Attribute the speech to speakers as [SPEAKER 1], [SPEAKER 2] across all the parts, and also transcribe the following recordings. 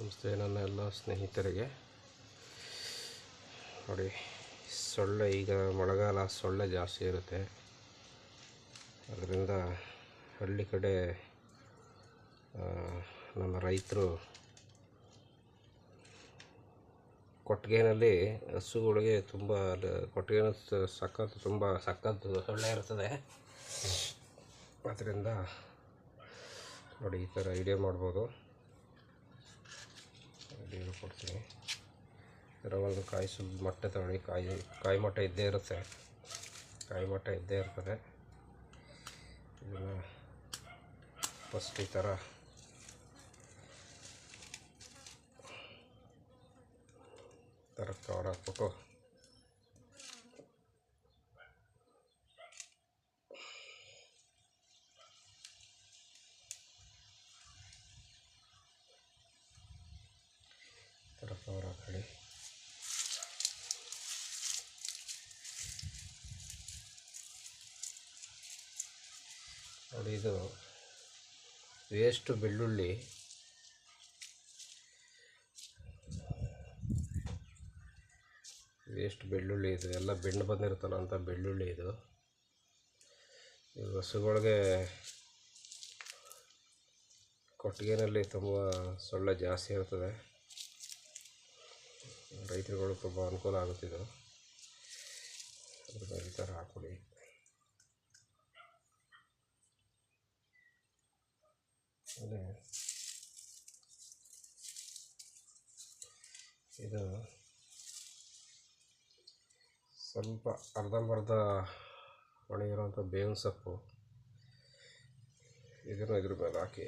[SPEAKER 1] ನಮಸ್ತೆ ನನ್ನ ಎಲ್ಲ ಸ್ನೇಹಿತರಿಗೆ. ನೋಡಿ, ಸೊಳ್ಳೆ ಈಗ ಮಳೆಗಾಲ ಸೊಳ್ಳೆ ಜಾಸ್ತಿ ಇರುತ್ತೆ. ಅದರಿಂದ ಹಳ್ಳಿ ಕಡೆ ನಮ್ಮ ರೈತರು ಕೊಟ್ಟಿಗೆನಲ್ಲಿ ಹಸುಗಳಿಗೆ ತುಂಬ ಕೊಟ್ಟಿಗೆನ ಸಕ್ಕತ್ತು ತುಂಬ ಸಕ್ಕತ್ತು ಸೊಳ್ಳೆ ಇರ್ತದೆ ಅದರಿಂದ ನೋಡಿ, ಈ ಥರ ಐಡಿಯಾ ಮಾಡ್ಬೋದು. ಐಡಿಯಾ ಕೊಡ್ತೀನಿ. ಇದರ ಒಂದು ಕಾಯಿ ಸು ಮೊಟ್ಟೆ ತಗೊಳ್ಳಿ ಕಾಯಿ ಕಾಯಿ ಮೊಟ್ಟೆ ಇದ್ದೇ ಇರುತ್ತೆ. ಕಾಯಿ ಮೊಟ್ಟೆ ಇದ್ದೇ ಇರ್ತದೆ. ಇದನ್ನು ಫಸ್ಟ್ ಈ ಥರ ಥರ ಕವರ್ ಹಾಕ್ಬಿಟ್ಟು ಈ ಥರ ಕವರ್ ಹಾಕೊಳ್ಳಿ ನೋಡಿ ಇದು ವೇಸ್ಟು ಬೆಳ್ಳುಳ್ಳಿ. ವೇಸ್ಟ್ ಬೆಳ್ಳುಳ್ಳಿ ಇದು ಎಲ್ಲ ಬೆಣ್ಣು ಬಂದಿರುತ್ತಲ್ಲ ಅಂತ ಬೆಳ್ಳುಳ್ಳಿ ಇದು. ಹಸುಗಳಿಗೆ ಕೊಟ್ಟಿಗೆನಲ್ಲಿ ತುಂಬ ಸೊಳ್ಳೆ ಜಾಸ್ತಿ ಇರ್ತದೆ. ರೈತರುಗಳು ತುಂಬ ಅನುಕೂಲ ಆಗುತ್ತಿದ್ದು ಅದ್ರ ಮೇಲೆ ಈ ಥರ ಹಾಕ್ಬಿಡಿ ಆಮೇಲೆ ಇದು ಸ್ವಲ್ಪ ಅರ್ಧಂಬರ್ಧ ಒಣಗಿರುವಂಥ ಬೇವಿನ ಸೊಪ್ಪು ಇದನ್ನು ಇದ್ರ ಮೇಲೆ ಹಾಕಿ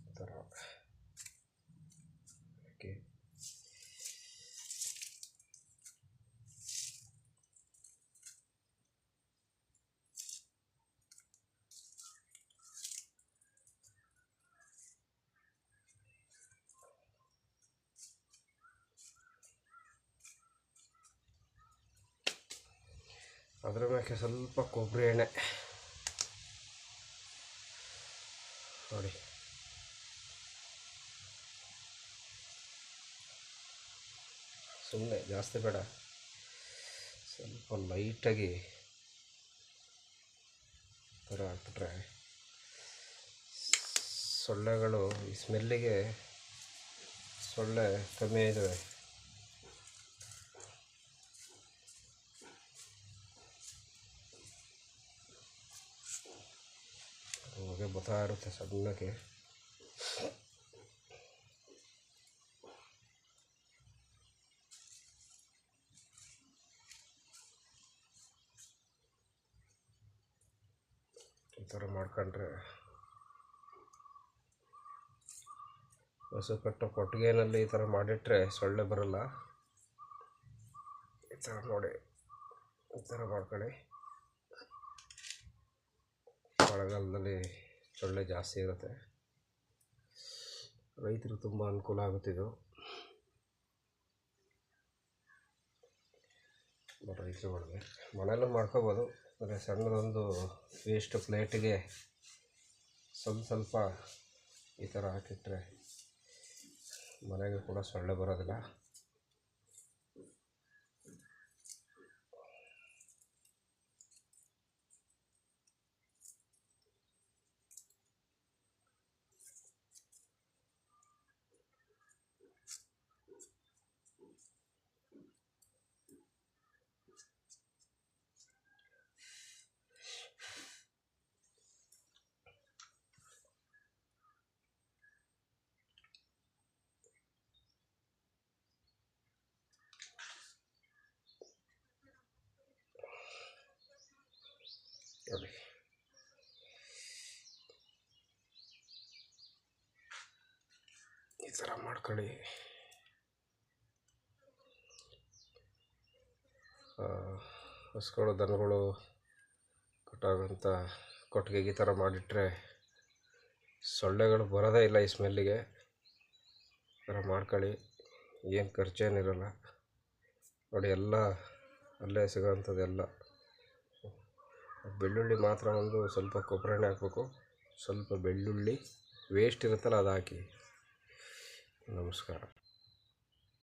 [SPEAKER 1] ಈ ಥರ ಹಾಕಿ ಅದ್ರ ಮೇಲೆ ಸ್ವಲ್ಪ ಕೊಬ್ಬರಿ ಎಣ್ಣೆ. ನೋಡಿ. ಸುಮ್ಮನೆ ಜಾಸ್ತಿ ಬೇಡ. ಸ್ವಲ್ಪ ಲೈಟಾಗಿ ಥರ ಹಾಕ್ಬಿಟ್ರೆ ಸೊಳ್ಳೆಗಳು ಈ ಸ್ಮೆಲ್ಲಿಗೆ ಸೊಳ್ಳೆ ಕಮ್ಮಿ ಇದ್ದಾವೆ ಹೊಗೆ ಬರ್ತಾ ಇರುತ್ತೆ ಸಣ್ಣಕ್ಕೆ. ಈ ಥರ ಮಾಡ್ಕೊಂಡ್ರೆ ಹಸು ಕಟ್ಟೋ ಕೊಟ್ಟಿಗೆನಲ್ಲಿ ಈ ಥರ ಮಾಡಿಟ್ರೆ ಸೊಳ್ಳೆ ಬರಲ್ಲ. ಈ ಥರ ನೋಡಿ, ಈ ಥರ ಮಾಡ್ಕೊಳ್ಳಿ. ಮಳೆಗಾಲದಲ್ಲಿ ಸೊಳ್ಳೆ ಜಾಸ್ತಿ ಇರುತ್ತೆ. ರೈತರು ತುಂಬ ಅನುಕೂಲ ಆಗುತ್ತಿದ್ದು ರೈತರುಗಳಿಗೆ ಮನೆಯಲ್ಲೂ ಮಾಡ್ಕೋಬೋದು. ಅಂದರೆ ಸಣ್ಣದೊಂದು ವೇಸ್ಟ್ ಪ್ಲೇಟಿಗೆ ಸ್ವಲ್ಪ ಸ್ವಲ್ಪ ಈ ಥರ ಹಾಕಿಟ್ರೆ ಮನೆಗೆ ಕೂಡ ಸೊಳ್ಳೆ ಬರೋದಿಲ್ಲ. ನೋಡಿ ಈ ಥರ ಮಾಡ್ಕೊಳ್ಳಿ. ಹಸುಗಳು ದನಗಳು ಕಟ್ಟಾಗಂಥ ಕೊಟ್ಟಿಗೆಗೆ ಈ ಥರ ಮಾಡಿಟ್ರೆ ಸೊಳ್ಳೆಗಳು ಬರೋದೇ ಇಲ್ಲ ಈ ಸ್ಮೆಲ್ಲಿಗೆ. ಈ ಥರ ಮಾಡ್ಕೊಳ್ಳಿ. ಏನು ಖರ್ಚೇನಿರಲ್ಲ ನೋಡಿ, ಎಲ್ಲ ಅಲ್ಲೇ ಸಿಗೋವಂಥದ್ದೆಲ್ಲ ಬೆಳ್ಳುಳ್ಳಿ ಮಾತ್ರ ಒಂದು ಸ್ವಲ್ಪ ಕೊಬ್ಬರಿ ಹಾಕಬೇಕು. ಸ್ವಲ್ಪ ಬೆಳ್ಳುಳ್ಳಿ ವೇಸ್ಟ್ ಇರುತ್ತಲ್ಲ ಅದು ಹಾಕಿ ನಮಸ್ಕಾರ.